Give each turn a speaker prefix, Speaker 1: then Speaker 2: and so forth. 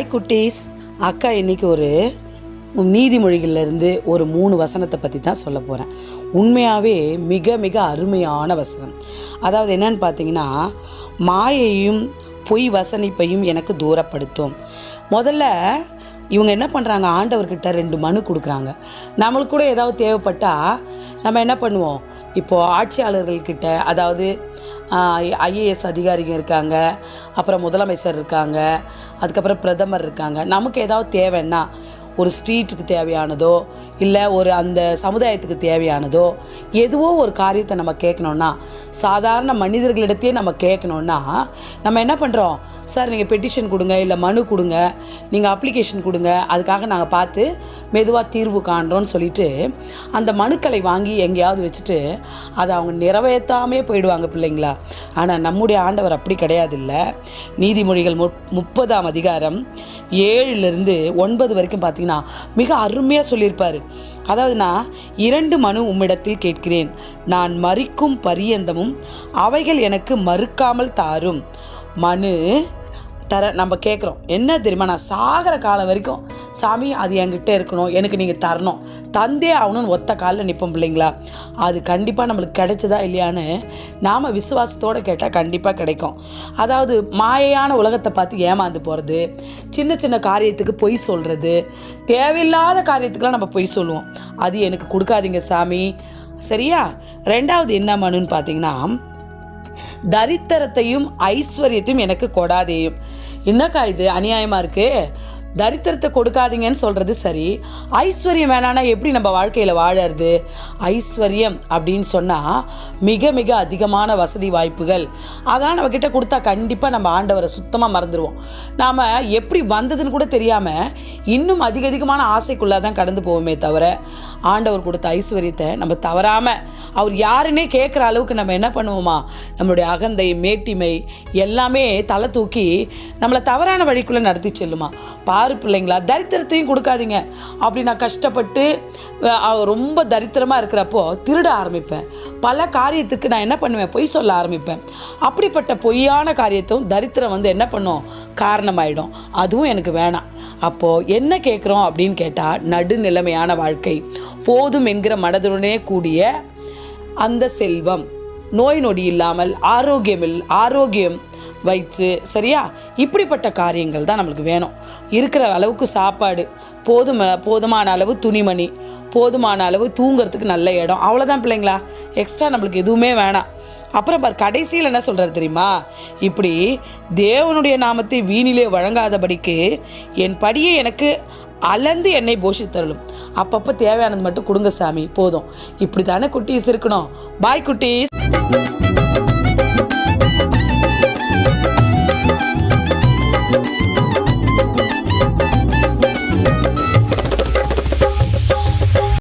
Speaker 1: Hi குட்டீஸ் அக்கா இன்னைக்கு ஒரு நீதிமொழிகளிலிருந்து ஒரு மூணு வசனத்தை பற்றி தான் சொல்ல போகிறேன் உண்மையாகவே மிக மிக அருமையான வசனம். அதாவது என்னன்னு பார்த்தீங்கன்னா மாயையும் பொய் வசனிப்பையும் எனக்கு தூரப்படுத்தும். முதல்ல இவங்க என்ன பண்ணுறாங்க ஆண்டவர்கிட்ட ரெண்டு மனு கொடுக்குறாங்க. நம்மளுக்கு கூட ஏதாவது தேவைப்பட்டால் நம்ம என்ன பண்ணுவோம்? இப்போது ஆட்சியாளர்கள்கிட்ட அதாவது ஐஏஎஸ் அதிகாரிங்க இருக்காங்க. அப்புறம் முதலமைச்சர் இருக்காங்க. அதுக்கப்புறம் பிரதமர் இருக்காங்க. நமக்கு ஏதாவது தேவைன்னா ஒரு ஸ்ட்ரீட்டுக்கு தேவையானதோ இல்லை ஒரு அந்த சமுதாயத்துக்கு தேவையானதோ எதுவோ ஒரு காரியத்தை நம்ம கேட்கணுன்னா சாதாரண மனிதர்களிடத்தையே நம்ம கேட்கணுன்னா நம்ம என்ன பண்ணுறோம் சார் நீங்கள் பெட்டிஷன் கொடுங்க இல்லை மனு கொடுங்க நீங்கள் அப்ளிகேஷன் கொடுங்க அதுக்காக நாங்கள் பார்த்து மெதுவாக தீர்வு காண்றோன்னு சொல்லிட்டு அந்த மனுக்களை வாங்கி எங்கேயாவது வச்சுட்டு அதை அவங்க நிறைவேற்றாமே போயிடுவாங்க பிள்ளைங்களா? ஆனால் நம்முடைய ஆண்டவர் அப்படி கிடையாது இல்லை நீதிமொழிகள் முப் முப்பதாம் அதிகாரம் ஏழுலேருந்து ஒன்பது வரைக்கும் பார்த்தீங்கன்னா மிக அருமையாக சொல்லியிருப்பார். அதாவது நான் இரண்டு மனு உம்மிடத்தில் கேட்கிறேன். நான் மறிக்கும் பரியந்தமும் அவைகள் எனக்கு மறுக்காமல் தாரும். மனு தர நம்ம கேட்குறோம் என்ன தெரியுமா? நான் சாகிற காலம் வரைக்கும் சாமி அது என்கிட்ட இருக்கணும். எனக்கு நீங்கள் தரணும். தந்தே ஆகணும்னு ஒத்த காலில் நிற்போம் பிள்ளைங்களா? அது கண்டிப்பாக நம்மளுக்கு கிடைச்சதா இல்லையான்னு நாம் விசுவாசத்தோடு கேட்டால் கண்டிப்பாக கிடைக்கும். அதாவது மாயையான உலகத்தை பார்த்து ஏமாந்து போகிறது சின்ன சின்ன காரியத்துக்கு பொய் சொல்கிறது தேவையில்லாத காரியத்துக்கெலாம் நம்ம பொய் சொல்லுவோம். அது எனக்கு கொடுக்காதீங்க சாமி. சரியா? ரெண்டாவது என்ன மனுன்னு பார்த்தீங்கன்னா தரித்திரத்தையும் ஐஸ்வர்யத்தையும் எனக்கு கொடாதேயும். என்னக்கா இது? அநியாயமாக இருக்குது தரித்திரத்தை கொடுக்காதீங்கன்னு சொல்கிறது சரி. ஐஸ்வர்யம் வேணான்னா எப்படி நம்ம வாழ்க்கையில் வாழறது? ஐஸ்வர்யம் அப்படின்னு சொன்னால் மிக மிக அதிகமான வசதி வாய்ப்புகள். அதெல்லாம் நம்மக்கிட்ட கொடுத்தா கண்டிப்பாக நம்ம ஆண்டவரை சுத்தமாக மறந்துடுவோம் நாம் எப்படி வந்ததுன்னு கூட தெரியாமல் இன்னும் அதிக அதிகமான ஆசைக்குள்ளே தான் கடந்து போவோமே தவிர ஆண்டவர் கொடுத்த ஐஸ்வர்யத்தை நம்ம தவறாமல் அவர் யாருன்னே கேட்குற அளவுக்கு நம்ம என்ன பண்ணுவோமா? நம்மளுடைய அகந்தை மேட்டிமை எல்லாமே தலை தூக்கி நம்மளை தவறான வழிக்குள்ளே நடத்தி செல்லுமா? பாரு பிள்ளைங்களா தரித்திரத்தையும் கொடுக்காதீங்க. அப்படி நான் கஷ்டப்பட்டு ரொம்ப தரித்திரமாக இருக்கிறப்போ திருட ஆரம்பிப்பேன். பல காரியத்துக்கு நான் என்ன பண்ணுவேன்? பொய் சொல்ல ஆரம்பிப்பேன். அப்படிப்பட்ட பொய்யான காரியத்தும் தரித்திரம் வந்து என்ன பண்ணும்? காரணமாயிடும். அதுவும் எனக்கு வேணாம். அப்போது என்ன கேட்குறோம் அப்படின்னு கேட்டால் நடுநிலைமையான வாழ்க்கை. போதும் என்கிற மனதுடனே கூடிய அந்த செல்வம். நோய் நொடி இல்லாமல் ஆரோக்கியம் ஆரோக்கியம் வயிற்று சரியா? இப்படிப்பட்ட காரியங்கள் தான் நம்மளுக்கு வேணும். இருக்கிற அளவுக்கு சாப்பாடு போதும போதுமான அளவு துணிமணி போதுமான அளவு தூங்கிறதுக்கு நல்ல இடம். அவ்வளோதான் பிள்ளைங்களா. எக்ஸ்ட்ரா நம்மளுக்கு எதுவுமே வேணாம். அப்புறம் பார் கடைசியில் என்ன சொல்கிறார் தெரியுமா? இப்படி தேவனுடைய நாமத்தை வீணிலே வழங்காதபடிக்கு என் படியை எனக்கு அளந்து என்னை போஷித்தருளும். அப்பப்போ தேவையானது மட்டும் கொடுங்க சாமி போதும். இப்படி தானே குட்டீஸ் இருக்கணும். பாய் குட்டீஸ்.